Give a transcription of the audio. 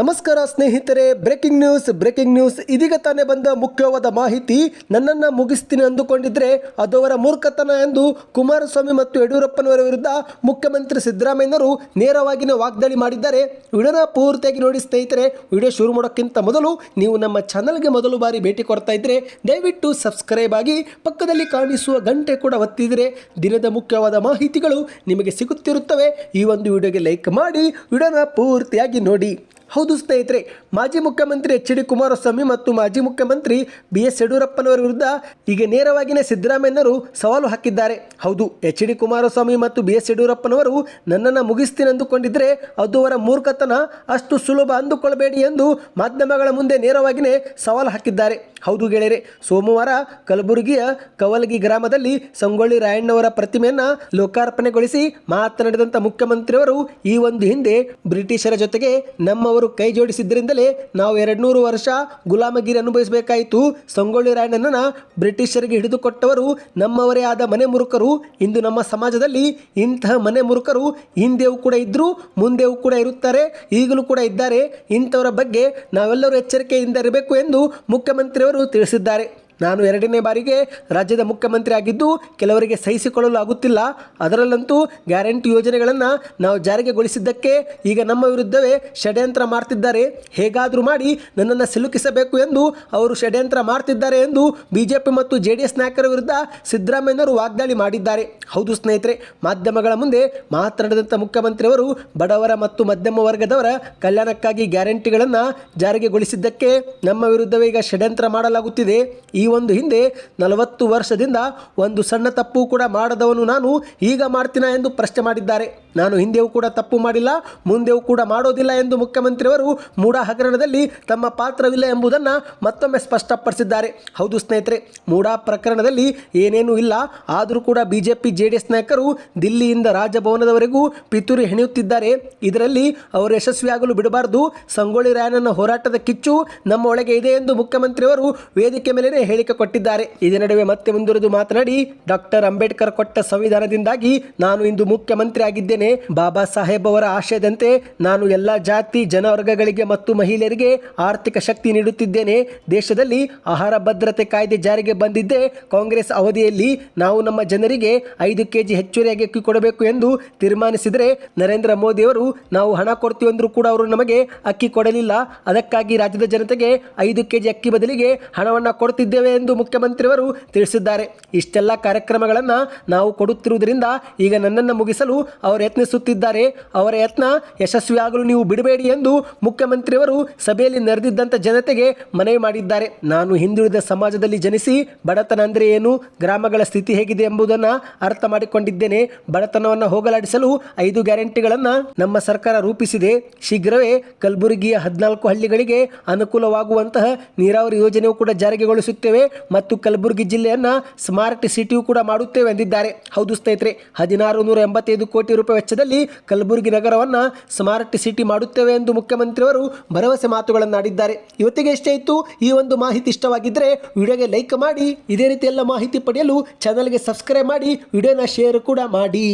ನಮಸ್ಕಾರ ಸ್ನೇಹಿತರೆ breaking news breaking news ಇದೀಗ ತಾನೇ ಬಂದ ಮುಖ್ಯವಾದ ಮಾಹಿತಿ. ನನ್ನನ್ನು ಮುಗಿಸ್ತೀನಿ ಅಂದುಕೊಂಡಿದ್ರೆ ಅದು ಅವರ ಮೂರ್ಖತನ ಎಂದು ಕುಮಾರಸ್ವಾಮಿ ಮತ್ತು ಯಡಿಯೂರಪ್ಪನವರ ವಿರುದ್ಧ ಮುಖ್ಯಮಂತ್ರಿ ಸಿದ್ದರಾಮಯ್ಯನವರು ನೇರವಾಗಿಯೇ ವಾಗ್ದಾಳಿ ಮಾಡಿದ್ದಾರೆ. ವಿಡಿಯೋನ ಪೂರ್ತಿಯಾಗಿ ನೋಡಿ ಸ್ನೇಹಿತರೆ, ವಿಡಿಯೋ ಶುರು ಮಾಡೋಕ್ಕಿಂತ ಮೊದಲು ನೀವು ನಮ್ಮ ಚಾನಲ್ಗೆ ಮೊದಲು ಬಾರಿ ಭೇಟಿ ಕೊಡ್ತಾ ಇದ್ರೆ ದಯವಿಟ್ಟು ಸಬ್ಸ್ಕ್ರೈಬ್ ಆಗಿ ಪಕ್ಕದಲ್ಲಿ ಕಾಣಿಸುವ ಗಂಟೆ ಕೂಡ ಒತ್ತಿದರೆ ದಿನದ ಮುಖ್ಯವಾದ ಮಾಹಿತಿಗಳು ನಿಮಗೆ ಸಿಗುತ್ತಿರುತ್ತವೆ. ಈ ಒಂದು ವಿಡಿಯೋಗೆ ಲೈಕ್ ಮಾಡಿ, ವಿಡಿಯೋನ ಪೂರ್ತಿಯಾಗಿ ನೋಡಿ. ಹೌದು ಸ್ನೇಹಿತರೆ, ಮಾಜಿ ಮುಖ್ಯಮಂತ್ರಿ ಎಚ್ ಡಿ ಕುಮಾರಸ್ವಾಮಿ ಮತ್ತು ಮಾಜಿ ಮುಖ್ಯಮಂತ್ರಿ ಬಿ ಎಸ್ ಯಡಿಯೂರಪ್ಪನವರ ವಿರುದ್ಧ ಈಗ ನೇರವಾಗಿಯೇ ಸಿದ್ದರಾಮಯ್ಯನವರು ಸವಾಲು ಹಾಕಿದ್ದಾರೆ. ಹೌದು, ಎಚ್ ಡಿ ಕುಮಾರಸ್ವಾಮಿ ಮತ್ತು ಬಿ ಎಸ್ ಯಡಿಯೂರಪ್ಪನವರು ನನ್ನನ್ನು ಮುಗಿಸ್ತೀನಿ ಅಂದುಕೊಂಡಿದ್ದರೆ ಅದು ಅವರ ಮೂರ್ಖತನ. ಅಷ್ಟು ಸುಲಭ ಅಂದುಕೊಳ್ಳಬೇಡಿ ಎಂದು ಮಾಧ್ಯಮಗಳ ಮುಂದೆ ನೇರವಾಗಿಯೇ ಸವಾಲು ಹಾಕಿದ್ದಾರೆ. ಹೌದು ಗೆಳೆಯರೆ, ಸೋಮವಾರ ಕಲಬುರಗಿಯ ಕವಲಗಿ ಗ್ರಾಮದಲ್ಲಿ ಸಂಗೊಳ್ಳಿ ರಾಯಣ್ಣವರ ಪ್ರತಿಮೆಯನ್ನು ಲೋಕಾರ್ಪಣೆಗೊಳಿಸಿ ಮಾತನಾಡಿದಂಥ ಮುಖ್ಯಮಂತ್ರಿಯವರು ಈ ಒಂದು ಹಿಂದೆ ಬ್ರಿಟಿಷರ ಜೊತೆಗೆ ನಮ್ಮವರು ಕೈ ಜೋಡಿಸಿದ್ದರಿಂದಲೇ ನಾವು ಎರಡ್ನೂರು ವರ್ಷ ಗುಲಾಮಗಿರಿ ಅನುಭವಿಸಬೇಕಾಯಿತು. ಸಂಗೊಳ್ಳಿ ರಾಯಣ್ಣನ ಬ್ರಿಟಿಷರಿಗೆ ಹಿಡಿದುಕೊಟ್ಟವರು ನಮ್ಮವರೇ ಆದ ಮನೆ ಮುರುಕರು. ಇಂದು ನಮ್ಮ ಸಮಾಜದಲ್ಲಿ ಇಂತಹ ಮನೆ ಮುರುಕರು ಹಿಂದೆಯೂ ಕೂಡ ಇದ್ದರು ಮುಂದೆಯೂ ಕೂಡ ಇರುತ್ತಾರೆ, ಈಗಲೂ ಕೂಡ ಇದ್ದಾರೆ. ಇಂಥವರ ಬಗ್ಗೆ ನಾವೆಲ್ಲರೂ ಎಚ್ಚರಿಕೆಯಿಂದ ಇರಬೇಕು ಎಂದು ಮುಖ್ಯಮಂತ್ರಿಯವರು ತಿಳಿಸಿದ್ದಾರೆ. ನಾನು ಎರಡನೇ ಬಾರಿಗೆ ರಾಜ್ಯದ ಮುಖ್ಯಮಂತ್ರಿ ಆಗಿದ್ದು ಕೆಲವರಿಗೆ ಸಹಿಸಿಕೊಳ್ಳಲು ಆಗುತ್ತಿಲ್ಲ. ಅದರಲ್ಲಂತೂ ಗ್ಯಾರಂಟಿ ಯೋಜನೆಗಳನ್ನು ನಾವು ಜಾರಿಗೆಗೊಳಿಸಿದ್ದಕ್ಕೆ ಈಗ ನಮ್ಮ ವಿರುದ್ಧವೇ ಷಡ್ಯಂತ್ರ ಮಾಡ್ತಿದ್ದಾರೆ. ಹೇಗಾದರೂ ಮಾಡಿ ನನ್ನನ್ನು ಸಿಲುಕಿಸಬೇಕು ಎಂದು ಅವರು ಷಡ್ಯಂತ್ರ ಮಾಡ್ತಿದ್ದಾರೆ ಎಂದು ಬಿಜೆಪಿ ಮತ್ತು ಜೆ ಡಿ ಎಸ್ ನಾಯಕರ ವಿರುದ್ಧ ಸಿದ್ದರಾಮಯ್ಯನವರು ವಾಗ್ದಾಳಿ ಮಾಡಿದ್ದಾರೆ. ಹೌದು ಸ್ನೇಹಿತರೆ, ಮಾಧ್ಯಮಗಳ ಮುಂದೆ ಮಾತನಾಡಿದಂಥ ಮುಖ್ಯಮಂತ್ರಿಯವರು ಬಡವರ ಮತ್ತು ಮಧ್ಯಮ ವರ್ಗದವರ ಕಲ್ಯಾಣಕ್ಕಾಗಿ ಗ್ಯಾರಂಟಿಗಳನ್ನು ಜಾರಿಗೆಗೊಳಿಸಿದ್ದಕ್ಕೆ ನಮ್ಮ ವಿರುದ್ಧವೇ ಈಗ ಷಡ್ಯಂತ್ರ ಮಾಡಲಾಗುತ್ತಿದೆ. ಈ ಒಂದು ಹಿಂದೆ ನಲವತ್ತು ವರ್ಷದಿಂದ ಒಂದು ಸಣ್ಣ ತಪ್ಪು ಕೂಡ ಮಾಡದವನು ನಾನು. ಈಗ ಮಾಡ್ತೀನ ಎಂದು ಪ್ರಶ್ನೆ ಮಾಡಿದ್ದಾರೆ. ನಾನು ಹಿಂದೆಯೂ ಕೂಡ ತಪ್ಪು ಮಾಡಿಲ್ಲ, ಮುಂದೆಯೂ ಕೂಡ ಮಾಡೋದಿಲ್ಲ ಎಂದು ಮುಖ್ಯಮಂತ್ರಿಯವರು ಮೂಡ ಹಗರಣದಲ್ಲಿ ತಮ್ಮ ಪಾತ್ರವಿಲ್ಲ ಎಂಬುದನ್ನು ಮತ್ತೊಮ್ಮೆ ಸ್ಪಷ್ಟಪಡಿಸಿದ್ದಾರೆ. ಹೌದು ಸ್ನೇಹಿತರೆ ಮೂಡಾ ಪ್ರಕರಣದಲ್ಲಿ ಏನೇನೂ ಇಲ್ಲ. ಆದರೂ ಕೂಡ ಬಿಜೆಪಿ ಜೆ ನಾಯಕರು ದಿಲ್ಲಿಯಿಂದ ರಾಜಭವನದವರೆಗೂ ಪಿತೂರಿ ಹೆಣೆಯುತ್ತಿದ್ದಾರೆ. ಇದರಲ್ಲಿ ಅವರು ಯಶಸ್ವಿಯಾಗಲು ಬಿಡಬಾರದು. ಸಂಗೊಳ್ಳಿ ರಾಯಣ್ಣನ ಹೋರಾಟದ ಕಿಚ್ಚು ನಮ್ಮ ಒಳಗೆ ಇದೆ ಎಂದು ಮುಖ್ಯಮಂತ್ರಿಯವರು ವೇದಿಕೆ ಮೇಲೆ ಹೇಳಿಕೆ ಕೊಟ್ಟಿದ್ದಾರೆ. ಇದೇ ನಡುವೆ ಮತ್ತೆ ಮುಂದುವರೆದು ಮಾತನಾಡಿ ಡಾಕ್ಟರ್ ಅಂಬೇಡ್ಕರ್ ಕೊಟ್ಟ ಸಂವಿಧಾನದಿಂದಾಗಿ ನಾನು ಇಂದು ಮುಖ್ಯಮಂತ್ರಿ ಆಗಿದ್ದೇನೆ. ಬಾಬಾ ಸಾಹೇಬ್ ಅವರ ಆಶಯದಂತೆ ನಾನು ಎಲ್ಲಾ ಜಾತಿ, ಜನವರ್ಗಗಳಿಗೆ ಮತ್ತು ಮಹಿಳೆಯರಿಗೆ ಆರ್ಥಿಕ ಶಕ್ತಿ ನೀಡುತ್ತಿದ್ದೇನೆ. ದೇಶದಲ್ಲಿ ಆಹಾರ ಭದ್ರತೆ ಕಾಯ್ದೆ ಜಾರಿಗೆ ಬಂದಿದ್ದೇ ಕಾಂಗ್ರೆಸ್ ಅವಧಿಯಲ್ಲಿ ನಾವು ನಮ್ಮ ಜನರಿಗೆ ಐದು ಕೆಜಿ ಹೆಚ್ಚುವರಿಯಾಗಿ ಅಕ್ಕಿ ಕೊಡಬೇಕು ಎಂದು ತೀರ್ಮಾನಿಸಿದರೆ ನರೇಂದ್ರ ಮೋದಿ ಅವರು, ನಾವು ಹಣ ಕೊಡ್ತೀವಿ ಅಂದರೂ ಕೂಡ ಅವರು ನಮಗೆ ಅಕ್ಕಿ ಕೊಡಲಿಲ್ಲ. ಅದಕ್ಕಾಗಿ ರಾಜ್ಯದ ಜನತೆಗೆ ಐದು ಕೆಜಿ ಅಕ್ಕಿ ಬದಲಿಗೆ ಹಣವನ್ನು ಕೊಡ್ತಿದ್ದೇವೆ ಎಂದು ಮುಖ್ಯಮಂತ್ರಿಯವರು ತಿಳಿಸಿದ್ದಾರೆ. ಇಷ್ಟೆಲ್ಲ ಕಾರ್ಯಕ್ರಮಗಳನ್ನು ನಾವು ಕೊಡುತ್ತಿರುವುದರಿಂದ ಈಗ ನನ್ನನ್ನು ಮುಗಿಸಲು ಅವರು ಯತ್ನಿಸುತ್ತಿದ್ದಾರೆ. ಅವರ ಯತ್ನ ಯಶಸ್ವಿಯಾಗಲು ನೀವು ಬಿಡಬೇಡಿ ಎಂದು ಮುಖ್ಯಮಂತ್ರಿಯವರು ಸಭೆಯಲ್ಲಿ ನೆರೆದಿದ್ದಂಥ ಜನತೆಗೆ ಮನವಿ ಮಾಡಿದ್ದಾರೆ. ನಾನು ಹಿಂದುಳಿದ ಸಮಾಜದಲ್ಲಿ ಜನಿಸಿ ಬಡತನ ಅಂದರೆ ಏನು, ಗ್ರಾಮಗಳ ಸ್ಥಿತಿ ಹೇಗಿದೆ ಎಂಬುದನ್ನು ಅರ್ಥ ಮಾಡಿಕೊಂಡಿದ್ದೇನೆ. ಬಡತನವನ್ನು ಹೋಗಲಾಡಿಸಲು ಐದು ಗ್ಯಾರಂಟಿಗಳನ್ನು ನಮ್ಮ ಸರ್ಕಾರ ರೂಪಿಸಿದೆ. ಶೀಘ್ರವೇ ಕಲಬುರಗಿಯ ಹದಿನಾಲ್ಕು ಹಳ್ಳಿಗಳಿಗೆ ಅನುಕೂಲವಾಗುವಂತಹ ನೀರಾವರಿ ಯೋಜನೆಯೂ ಕೂಡ ಜಾರಿಗೆಗೊಳಿಸುತ್ತೇವೆ ಮತ್ತು ಕಲಬುರಗಿ ಜಿಲ್ಲೆಯನ್ನು ಸ್ಮಾರ್ಟ್ ಸಿಟಿಯೂ ಕೂಡ ಮಾಡುತ್ತೇವೆ ಎಂದಿದ್ದಾರೆ. ಹೌದು ಸ್ನೇಹಿತರೆ ಹದಿನಾರು ನೂರ ಎಂಬತ್ತೈದು ಕೋಟಿ ರೂಪಾಯಿ ವೆಚ್ಚದಲ್ಲಿ ಕಲಬುರಗಿ ನಗರವನ್ನು ಸ್ಮಾರ್ಟ್ ಸಿಟಿ ಮಾಡುತ್ತೇವೆ ಎಂದು ಮುಖ್ಯಮಂತ್ರಿಯವರು ಭರವಸೆ ಮಾತುಗಳನ್ನಾಡಿದ್ದಾರೆ. ಇವತ್ತಿಗೆ ಎಷ್ಟೇ ಇತ್ತು, ಈ ಒಂದು ಮಾಹಿತಿ ಇಷ್ಟವಾಗಿದ್ದರೆ ವಿಡಿಯೋಗೆ ಲೈಕ್ ಮಾಡಿ, ಇದೇ ರೀತಿ ಎಲ್ಲ ಮಾಹಿತಿ ಪಡೆಯಲು ಚಾನಲ್ಗೆ ಸಬ್ಸ್ಕ್ರೈಬ್ ಮಾಡಿ, ವಿಡಿಯೋನ ಶೇರ್ ಕೂಡ ಮಾಡಿ.